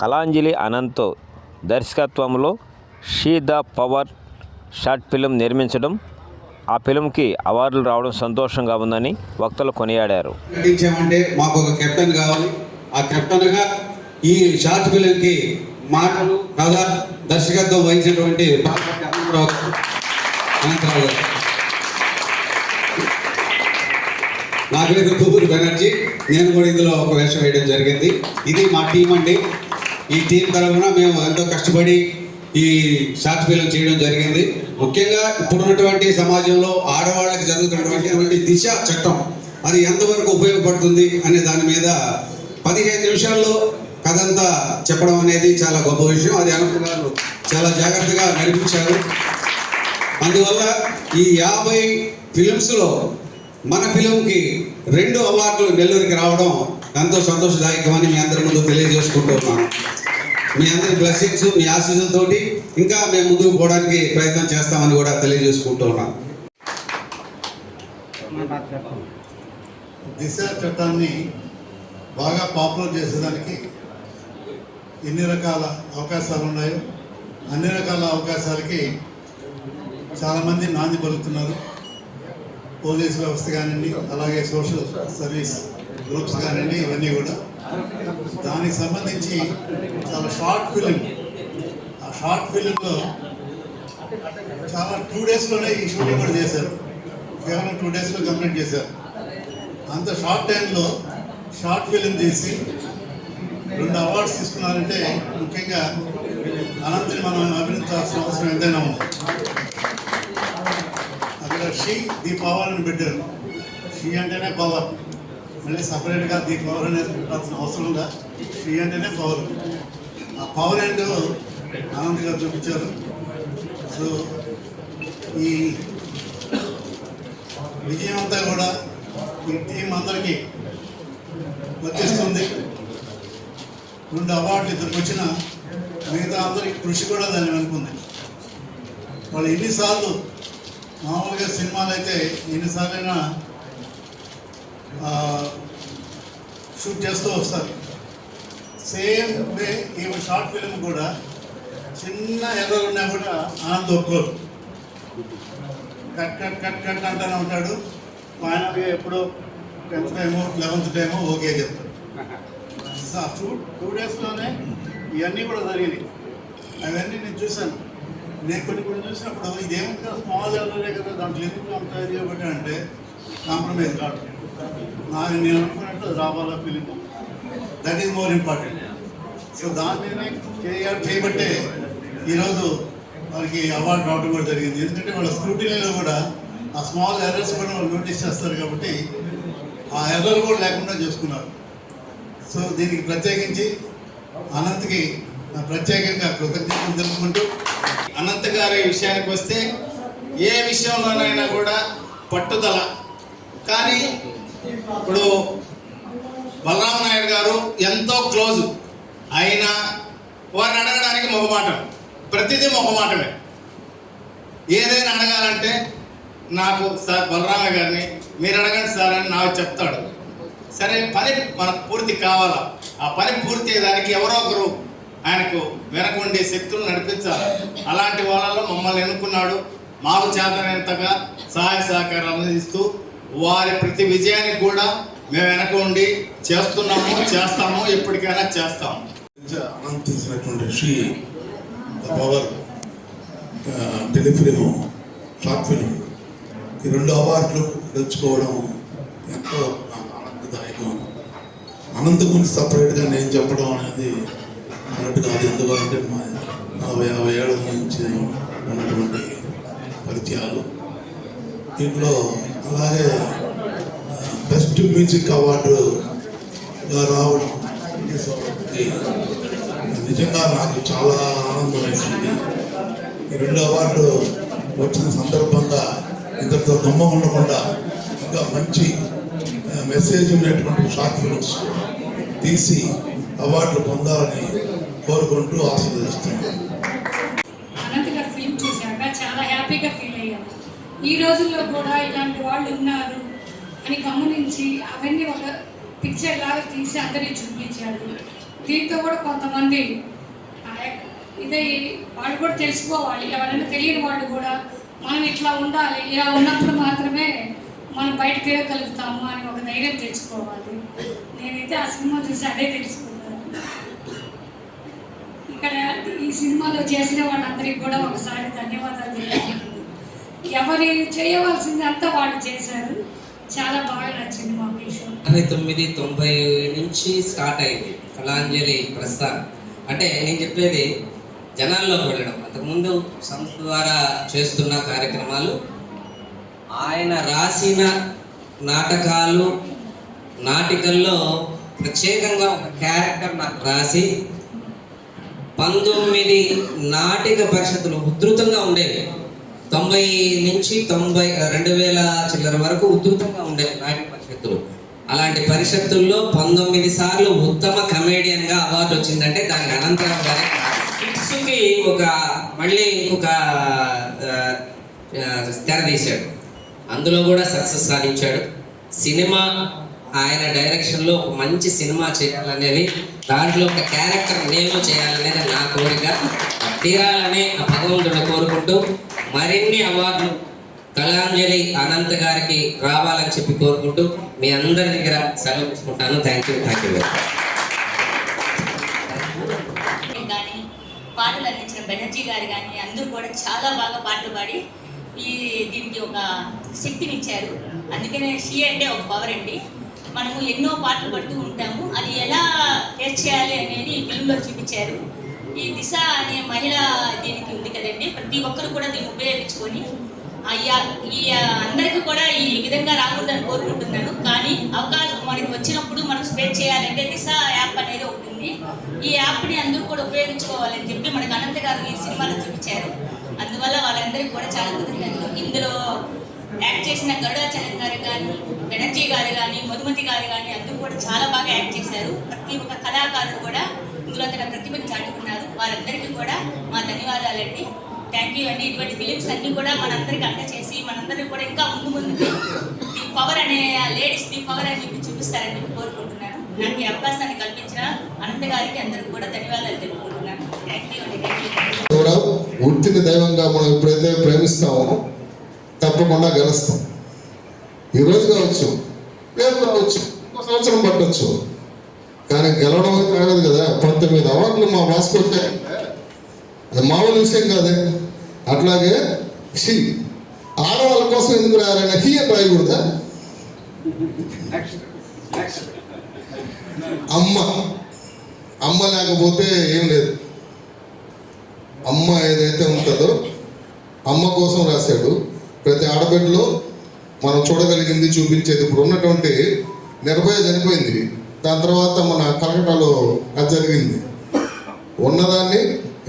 కళాంజలి అనంత్ దర్శకత్వంలో she the power short film నిర్మించడం ఆ ఫిలింకి అవార్డులు రావడం సంతోషంగా ఉందని వక్తలు కొనియాడారు. నటించామంటే మాకు ఒక కెప్టెన్ కావాలి. ఆ కెప్టెన్గా ఈ షార్ట్ ఫిలింకి మాటలు కథ దర్శకత్వం వహించినటువంటి పాల్గొంటే అనంతరావు నా పేరు తూపూరు బెనర్జీ నేను కూడా ఇందులో ఒక వేషం వేయడం జరిగింది. ఇది మా టీం అండి. ఈ టీం తరఫున మేము ఎంతో కష్టపడి ఈ షార్ట్ ఫిల్మ్ చేయడం జరిగింది. ముఖ్యంగా ఇప్పుడున్నటువంటి సమాజంలో ఆడవాళ్ళకి జరుగుతున్నటువంటి దిశ చట్టం అది ఎంతవరకు ఉపయోగపడుతుంది అనే దాని మీద పదిహేను నిమిషాల్లో కథంతా చెప్పడం అనేది చాలా గొప్ప విషయం. అది అనంత గారు చాలా జాగ్రత్తగా నడిపించారు. అందువల్ల ఈ యాభై ఫిలిమ్స్లో మన ఫిలింకి రెండు అవార్డులు నెల్లూరుకి రావడం ఎంతో సంతోషదాయకమని మీ అందరి ముందు తెలియజేసుకుంటున్నాను. మీ అందరి బ్లెస్సింగ్స్ మీ ఆశీస్సులతోటి ఇంకా మేము ముందుకు పోవడానికి ప్రయత్నం చేస్తామని కూడా తెలియజేసుకుంటున్నాను. దిశ చట్టాన్ని బాగా పాపులర్ చేసేదానికి ఎన్ని రకాల అవకాశాలు ఉన్నాయో అన్ని రకాల అవకాశాలకి చాలామంది నాంది పలుకుతున్నారు. పోలీస్ వ్యవస్థ కానివ్వండి అలాగే సోషల్ సర్వీస్ గ్రూప్స్ కానివ్వండి ఇవన్నీ కూడా. దానికి సంబంధించి చాలా షార్ట్ ఫిలిం ఆ షార్ట్ ఫిలింలో చాలా టూ డేస్లోనే ఈ షూటింగ్ కూడా చేశారు. కేవలం టూ డేస్లో కంప్లీట్ చేశారు. అంత షార్ట్ టైంలో షార్ట్ ఫిలిం తీసి రెండు అవార్డ్స్ తీసుకున్నారంటే ముఖ్యంగా అనంతని మనం అభినందించాల్సిన అవసరం ఎంతైనా ఉంది. అక్కడ షీ ది పవర్ అని పెట్టారు. షీ అంటేనే పవర్ మళ్ళీ సపరేట్గా ది పవర్ అనేది పెట్టాల్సిన అవసరం ఉందా? ఫ్రీ అంటేనే పవర్. ఆ పవర్ ఏంటో ఆనంద్ గారు చూపించారు. సో ఈ విజయం అంతా కూడా ఈ టీం అందరికీ వర్తిస్తుంది రెండు అవార్డులు ఇద్దరికి వచ్చిన మిగతా అందరికి కృషి కూడా దాన్ని వెనుకుంది వాళ్ళు ఎన్నిసార్లు మామూలుగా సినిమాలు అయితే ఎన్నిసార్లైనా షూట్ చేస్తూ వస్తారు. సేమ్ వే ఈమె షార్ట్ ఫిలిం కూడా చిన్న ఎర్రలు ఉన్నా కూడా ఆనంద్ ఒక్కోరు కట్ కట్ కట్ కట్ అంటూనే ఉంటాడు. ఆయన ఎప్పుడో tenth time eleventh time okay చెప్తాడు. టూ టూ డేస్లోనే ఇవన్నీ కూడా జరిగినాయి. అవన్నీ నేను చూశాను. నేను కొన్ని కొన్ని చూసినప్పుడు ఇదేమంటే స్మాల్ ఎర్రలే కదా దాంట్లో ఎందుకు అంత ఒకటి అంటే కాంప్రమైజ్ కాదు. నాకు నేను అనుకున్నట్టు రావాలా film that is more important so దాన్ని చేయ- చేయబట్టే ఈరోజు వాళ్ళకి అవార్డు రావడం కూడా జరిగింది. ఎందుకంటే వాళ్ళ స్క్రూటినీలో కూడా ఆ స్మాల్ ఎర్రర్స్ కూడా వాళ్ళు నోటీస్ చేస్తారు కాబట్టి ఆ ఎర్రర్ కూడా లేకుండా చూసుకున్నారు. సో దీనికి ప్రత్యేకించి అనంత్కి నా ప్రత్యేకంగా కృతజ్ఞతలు తెలుసుకుంటూ అనంత్ గారి విషయానికి వస్తే ఏ విషయంలోనైనా కూడా పట్టుదల. కానీ ఇప్పుడు బలరామ నాయుడు గారు ఎంతో క్లోజ్. అయినా వారిని అడగడానికి మొహమాటం. ప్రతిదీ మొహమాటమే. ఏదైనా అడగాలంటే నాకు సార్ బలరామ గారిని మీరు అడగండి సార్ అని నాకు చెప్తాడు. సరే పని మనకు పూర్తి కావాలా? ఆ పని పూర్తి అయ్యేదానికి ఎవరో ఒకరు ఆయనకు వెనకుండే శక్తులు నడిపించాలి? అలాంటి వాళ్ళలో మమ్మల్ని ఎన్నుకున్నాడు. మాకు చేతనంతగా సహాయ సహకారాలను ఇస్తూ వారి ప్రతి విజయానికి కూడా మేము వెనక ఉండి చేస్తున్నాము చేస్తాము ఎప్పటికైనా చేస్తాము. అనంతించినటువంటి she the power telefilm short film ఈ రెండు అవార్డులు గెలుచుకోవడం ఎంతో ఆనందదాయకం. అనంత గురించి సపరేట్గా నేను చెప్పడం అనేది అన్నట్టు కాదు. ఎందుకంటే నలభై యాభై ఏళ్ళ నుంచి ఉన్నటువంటి పరిచయాలు దీంట్లో అలాగే బెస్ట్ మ్యూజిక్ అవార్డు రావడం నిజంగా నాకు చాలా ఆనందం వేసింది. ఈ రెండు అవార్డులు వచ్చిన సందర్భంగా ఇద్దరితో దొమ్మ ఉండకుండా ఇంకా మంచి మెసేజ్ ఉండేటువంటి షార్ట్ ఫిల్మ్స్ తీసి అవార్డులు పొందాలని కోరుకుంటూ ఆశీర్వదిస్తున్నాను అనంత్ గారు ఫిల్మ్ చూశాక చాలా హ్యాపీగా ఫీల్ అయ్యాను ఈ రోజుల్లో కూడా ఇలాంటి వాళ్ళు ఉన్నారు అని గమనించి అవన్నీ ఒక పిక్చర్ లాగా తీసి అందరినీ చూపించాడు దీంతో కూడా కొంతమంది ఇదే వాళ్ళు కూడా తెలుసుకోవాలి. ఎవరైనా తెలియని వాళ్ళు కూడా మనం ఇట్లా ఉండాలి ఇలా ఉన్నప్పుడు మాత్రమే మనం బయట తిరగలుగుతాము అని ఒక ధైర్యం తెచ్చుకోవాలి. నేనైతే ఆ సినిమా చూసి అదే తెలుసుకున్నాను. ఇక్కడ ఈ సినిమాలో చేసిన వాళ్ళందరికీ కూడా ఒకసారి ధన్యవాదాలు తెలియజేయాలి ఎవరి చేయవలసింది అంతా వాళ్ళు చేశారు. చాలా బాగా నచ్చింది మాకు ఈ షో అరవై తొమ్మిది తొంభై నుంచి స్టార్ట్ అయింది కళాంజలి ప్రస్థానం. అంటే నేను చెప్పేది జనాల్లోకి వెళ్ళడం అంతకుముందు సంస్థ ద్వారా చేస్తున్న కార్యక్రమాలు ఆయన రాసిన నాటకాలు నాటికల్లో ప్రత్యేకంగా ఒక క్యారెక్టర్ నాకు రాసి పంతొమ్మిది నాటిక పరిషత్తులు ఉధృతంగా ఉండేవి. తొంభై నుంచి తొంభై రెండు వేల చిల్లర వరకు ఉధృతంగా ఉండే నాటి పరిషత్తులు. అలాంటి పరిషత్తుల్లో పంతొమ్మిది సార్లు ఉత్తమ కమేడియన్గా అవార్డు వచ్చిందంటే దానికి అనంతరం గారే కిడ్స్కి ఒక మళ్ళీ ఇంకొక తెర తీశాడు. అందులో కూడా సక్సెస్ సాధించాడు. సినిమా ఆయన డైరెక్షన్లో ఒక మంచి సినిమా చేయాలనేది దాంట్లో ఒక క్యారెక్టర్ నేను చేయాలనేది నా కోరిక. తీరాలని తీరాలనే ఆ భగవంతుడు కోరుకుంటూ మరిన్ని అవార్డులు కళాంజలి అనంత్ గారికి రావాలని చెప్పి కోరుకుంటూ మీ అందరి దగ్గర సెలవు తీసుకుంటాను. థ్యాంక్ యూ థ్యాంక్ యూ కానీ పాటలు అందించిన బెనర్జీ గారు కానీ అందరూ కూడా చాలా బాగా పాటలు పాడి ఈ దీనికి ఒక శక్తినిచ్చారు. అందుకనే షీ అంటే ఒక పవర్ అండి. మనము ఎన్నో పాటలు పడుతూ ఉంటాము. అది ఎలా ఫేస్ చేయాలి అనేది ఫిల్మ్లో చూపించారు. ఈ దిశ అనే మహిళ దీనికి ఉంది కదండి. ప్రతి ఒక్కరు కూడా దీన్ని ఉపయోగించుకొని అయ్యా ఈ అందరికీ కూడా ఈ విధంగా రాకూడదని కోరుకుంటున్నాను. కానీ అవకాశం మనకి వచ్చినప్పుడు మనం స్ప్రెడ్ చేయాలంటే దిశ యాప్ అనేది ఉంటుంది. ఈ యాప్ని అందరూ కూడా ఉపయోగించుకోవాలని చెప్పి మనకు అనంత గారు ఈ సినిమాలో చూపించారు. అందువల్ల వాళ్ళందరికీ కూడా చాలా కృతజ్ఞతలు. ఇందులో యాక్ట్ చేసిన గరుడాచార్య గారు కానీ బెనర్జీ గారు కానీ మధుమతి గారు కానీ అందరూ కూడా చాలా బాగా యాక్ట్ చేశారు. ప్రతి ఒక్క కళాకారులు కూడా ఇందులో తన ప్రతిభను చాటుకున్నారు. వారందరికీ కూడా మా ధన్యవాదాలండి. థ్యాంక్ యూ అండి ఇటువంటి ఫిలిమ్స్ అన్ని కూడా మనందరికీ అందచేసి మనందరికీ కూడా ఇంకా ముందు ముందుకు ది పవర్ అనే లేడీస్ ది పవర్ అని చెప్పి చూపిస్తారని చెప్పి కోరుకుంటున్నాను. నాకు ఈ అవకాశాన్ని కల్పించిన అనంత గారికి అందరికీ కూడా ధన్యవాదాలు తెలుపుకుంటున్నాను. థ్యాంక్ యూ అండి థ్యాంక్ కూడా వృత్తిని దైవంగా మనం ఎప్పుడైతే ప్రేమిస్తామో తప్పకుండా గెలుస్తాం. ఈరోజు కావచ్చు రేపు కావచ్చు సంవత్సరం పట్టొచ్చు. కానీ గెలవడం కాదు కదా. పంతొమ్మిది అవార్డులు మా రాసుకొస్తే అది మామూలు విషయం కాదే. అట్లాగే షీ ఆడవాళ్ళ కోసం ఎందుకు రాయాలన్నా హీ అని రాయకూడదా? అమ్మ. అమ్మ లేకపోతే ఏం లేదు. అమ్మ ఏదైతే ఉంటుందో అమ్మ కోసం రాశాడు. ప్రతి ఆడబిడ్డలో మనం చూడగలిగింది చూపించేది ఇప్పుడు ఉన్నటువంటి నిర్భయ చనిపోయింది. దాని తర్వాత మన కలకటాలో అది జరిగింది. ఉన్నదాన్ని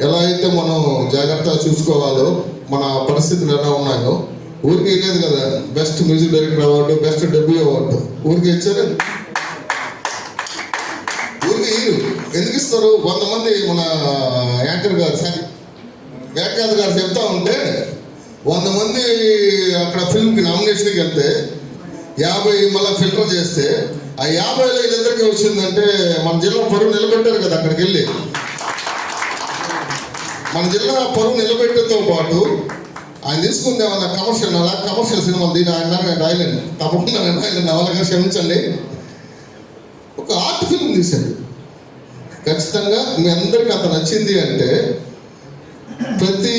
ఎలా అయితే మనం జాగ్రత్తగా చూసుకోవాలో మన పరిస్థితులు ఎలా ఉన్నాయో ఊరికి లేదు కదా best music director award best debut award ఊరికే ఇచ్చారు. ఊరికి ఎందుకు ఇస్తారు? వంద మంది మన యాంకర్ గారు సారీ వ్యాఖ్యాత గారు చెప్తా ఉంటే వంద మంది అక్కడ ఫిల్మ్కి నామినేషన్కి వెళ్తే యాభై మళ్ళీ ఫిల్టర్ చేస్తే ఆ యాభైలో వీళ్ళందరికీ వచ్చిందంటే మన జిల్లా పరువు నిలబెట్టారు కదా అక్కడికి వెళ్ళి. మన జిల్లా పరువు నిలబెట్టడంతో పాటు ఆయన తీసుకుంది ఏమన్నా కమర్షియల్ అలా కమర్షియల్ సినిమాలు దీని ఆయన దాకా నేను రాయలేను తప్పకుండా నేను రాయలేను అవలగా క్షమించండి. ఒక ఆర్ట్ ఫిల్మ్ తీశాడు. ఖచ్చితంగా మీ అందరికి అంత నచ్చింది అంటే ప్రతి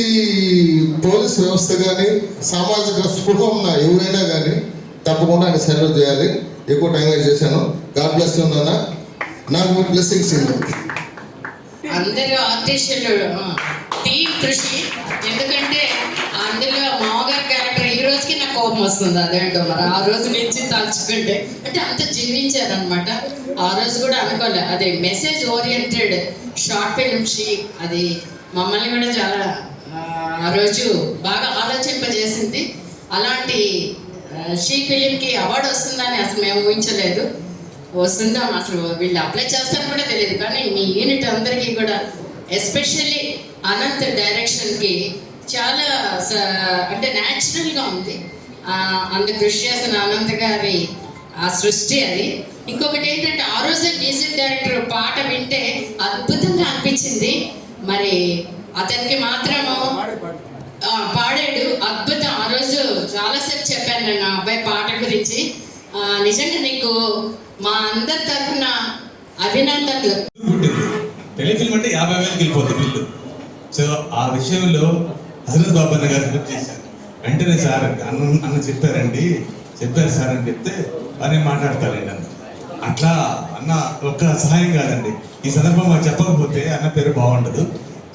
పోలీస్ వ్యవస్థ కానీ సామాజిక స్పృహ ఉన్న ఎవరైనా కానీ తప్పకుండా ఆయన సెలవు చేయాలి. ఎక్కువ టైం వేస్ట్ చేశాను. గాడ్ బ్లెస్ ఉన్నానా నాకు బ్లెస్సింగ్స్ అందరూ ఆర్టిస్టులు టీం కృషి. ఎందుకంటే అందులో మామగారు క్యారెక్టర్ ఈ రోజుకి నాకు కోపం వస్తుంది అదేంటో మరి. ఆ రోజు నుంచి తలుచుకుంటే. అంటే అంత జీవించారనమాట ఆ రోజు కూడా అనుకోలే. అదే message oriented short film she అది మమ్మల్ని కూడా చాలా ఆ, రోజు బాగా ఆలోచింపజేసింది. అలాంటి షీ ఫిలింకి అవార్డు వస్తుందని అసలు మేము ఊహించలేదు. వస్తుందాం అసలు వీళ్ళు అప్లై చేస్తారని కూడా తెలియదు. కానీ మీ యూనిట్ అందరికీ కూడా ఎస్పెషల్లీ అనంత్ డైరెక్షన్కి చాలా స- అంటే న్యాచురల్గా ఉంది. అంత కృషి చేసిన అనంత్ గారి ఆ సృష్టి అది. ఇంకొకటి ఏంటంటే ఆ రోజే మ్యూజిక్ డైరెక్టర్ పాట వింటే అద్భుతంగా అనిపించింది. మరి అతనికి మాత్రము చాలాసేపు నేను అబ్బాయి పాట గురించి నిజంగా నీకు మా అందరి తరఫున అభినందనలు. టెలిఫిల్మ్ అంటే యాభై వేలకి వెళ్ళిపోతుంది బిల్లు. సో ఆ విషయంలో హజరత్ బాబన్న గారు హెల్ప్ చేశారు. వెంటనే సార్ అన్న అన్న చెప్పారండి. చెప్పారు సార్ అని చెప్తే వారిని మాట్లాడతారండి అన్న అట్లా అన్న ఒక్క సహాయం కాదండి. ఈ సందర్భం మాకు చెప్పకపోతే అన్న పేరు బాగుండదు.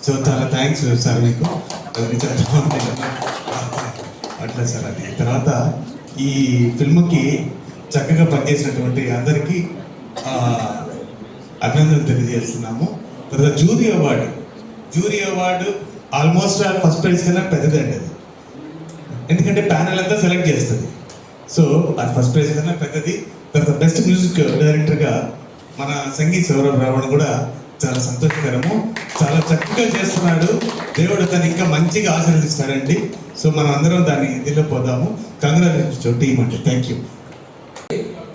సో చాలా థ్యాంక్స్ సార్ మీకు. చాలా అట్లా సార్ అది తర్వాత ఈ ఫిల్మ్కి చక్కగా పనిచేసినటువంటి అందరికీ అభినందనలు తెలియజేస్తున్నాము. తర్వాత jury award. Jury award almost first prize కన్నా పెద్దదండి అది. ఎందుకంటే ప్యానల్ అంతా సెలెక్ట్ చేస్తుంది. సో అది ఫస్ట్ ప్రైజ్ కన్నా పెద్దది. తర్వాత బెస్ట్ మ్యూజిక్ డైరెక్టర్గా మన సంగీత్ సౌరభ్ రావణ్ కూడా చాలా సంతోషకరము. చాలా చక్కగా చేస్తున్నాడు. దేవుడు తను ఇంకా మంచిగా ఆశీర్వదిస్తారండి సో మనం అందరం దాన్ని ఇదిలో పోదాము. కంగ్రాచులేషన్ టీమ్ అండి. థ్యాంక్ యూ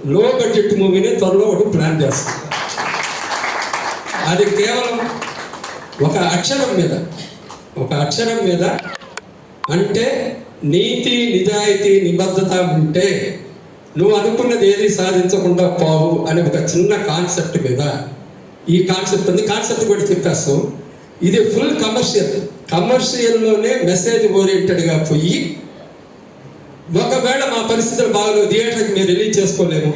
లో బడ్జెట్ మూవీని త్వరలో ఒకటి ప్లాన్ చేస్తాం. అది కేవలం ఒక అక్షరం మీద ఒక అక్షరం మీద అంటే నీతి నిజాయితీ నిబద్ధత ఉంటే నువ్వు అనుకున్నది ఏది సాధించకుండా పోవు అనే ఒక చిన్న కాన్సెప్ట్ మీద ఈ కాన్సెప్ట్ ఉంది. కాన్సెప్ట్ కూడా చెప్పేస్తాం. ఇది ఫుల్ కమర్షియల్ కమర్షియల్లోనే మెసేజ్ ఓరియంటెడ్గా పోయి ఒకవేళ మా పరిస్థితులు బాగలేవు థియేటర్కి మీరు రిలీజ్ చేసుకోలేము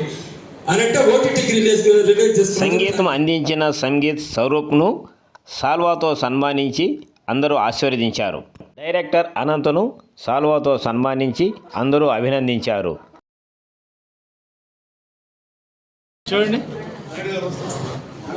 అని అంటే ఓటీటీకి రిలీజ్ రిలీజ్ చేసుకుంటాం సంగీతం అందించిన సంగీత్ స్వరూప్ను సాల్వాతో సన్మానించి అందరూ ఆశీర్వదించారు. డైరెక్టర్ అనంతను సాల్వాతో సన్మానించి అందరూ అభినందించారు.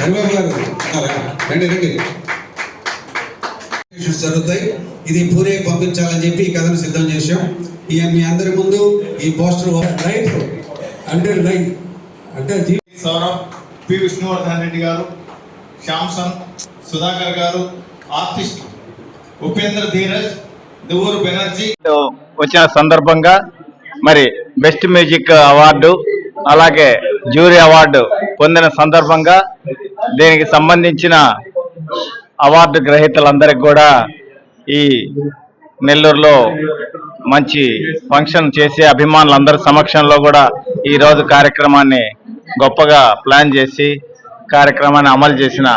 హరిబాబు గారు ఉన్నారా? రండి రండి జరుగుతాయి. ఇది పూరే పంపించాలని చెప్పి ఈ కథను సిద్ధం చేశాం. ఈ మీ అందరి ముందు ఈ పోస్టర్ అంటే లైన్ అంటే జీ- సౌరభ్ పి. విష్ణువర్ధన్ రెడ్డి గారు శ్యామ్సన్ సుధాకర్ గారు ఆర్టిస్ట్ ఉపేంద్ర ధీరజ్ దువూరు బెనర్జీ. వచ్చిన సందర్భంగా మరి బెస్ట్ మ్యూజిక్ అవార్డు అలాగే జ్యూరీ అవార్డు పొందిన సందర్భంగా దీనికి సంబంధించిన అవార్డు గ్రహీతలందరికీ కూడా ఈ నెల్లూరులో మంచి ఫంక్షన్ చేసి అభిమానులందరి సమక్షంలో కూడా ఈ రోజు కార్యక్రమాన్ని గొప్పగా ప్లాన్ చేసి కార్యక్రమాన్ని అమలు చేసిన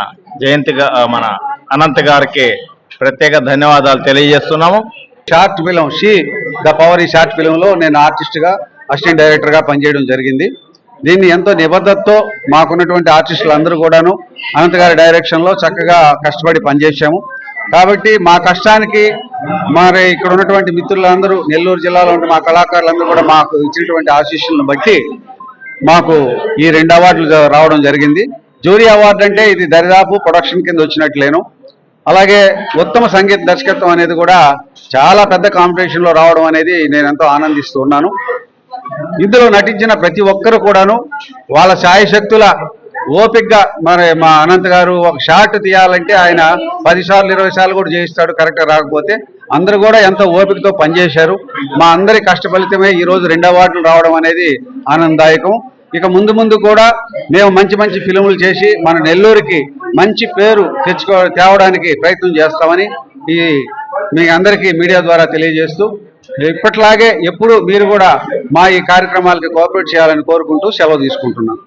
జయంతిగా మన అనంత్ గారికి ప్రత్యేక ధన్యవాదాలు తెలియజేస్తున్నాము. Short film she the power ఈ షార్ట్ ఫిలింలో నేను ఆర్టిస్ట్గా అసిస్టెంట్ డైరెక్టర్గా పనిచేయడం జరిగింది. దీన్ని ఎంతో నిబద్ధతతో మాకున్నటువంటి ఆర్టిస్టులు అందరూ కూడాను అనంత్ గారి డైరెక్షన్లో చక్కగా కష్టపడి పనిచేశాము. కాబట్టి మా కష్టానికి మరి ఇక్కడ ఉన్నటువంటి మిత్రులందరూ నెల్లూరు జిల్లాలో ఉన్న మా కళాకారులందరూ కూడా మాకు ఇచ్చినటువంటి ఆశీస్సులను బట్టి మాకు ఈ రెండు అవార్డులు రావడం జరిగింది. జూరీ అవార్డు అంటే ఇది దరిదాపు ప్రొడక్షన్ కింద వచ్చినట్లేను. అలాగే ఉత్తమ సంగీత దర్శకత్వం అనేది కూడా చాలా పెద్ద కాంపిటీషన్లో రావడం అనేది నేను ఎంతో ఆనందిస్తూ ఉన్నాను. ఇందులో నటించిన ప్రతి ఒక్కరు కూడాను వాళ్ళ సాయశక్తుల ఓపిక్గా మరి మా అనంత్ గారు ఒక షాట్ తీయాలంటే ఆయన పది సార్లు ఇరవై సార్లు కూడా చేయిస్తాడు కరెక్ట్గా రాకపోతే అందరూ కూడా ఎంతో ఓపికతో పనిచేశారు. మా అందరి కష్ట ఫలితమే రెండు అవార్డులు రావడం అనేది ఆనందదాయకం. ఇక ముందు ముందు కూడా మేము మంచి మంచి ఫిలిములు చేసి మన నెల్లూరుకి మంచి పేరు తెచ్చుకో తేవడానికి ప్రయత్నం చేస్తామని ఈ మీ అందరికీ మీడియా ద్వారా తెలియజేస్తూ ఇప్పట్లాగే ఎప్పుడు మీరు కూడా మా ఈ కార్యక్రమాలకి కోఆపరేట్ చేయాలని కోరుకుంటూ సెలవు తీసుకుంటున్నాను.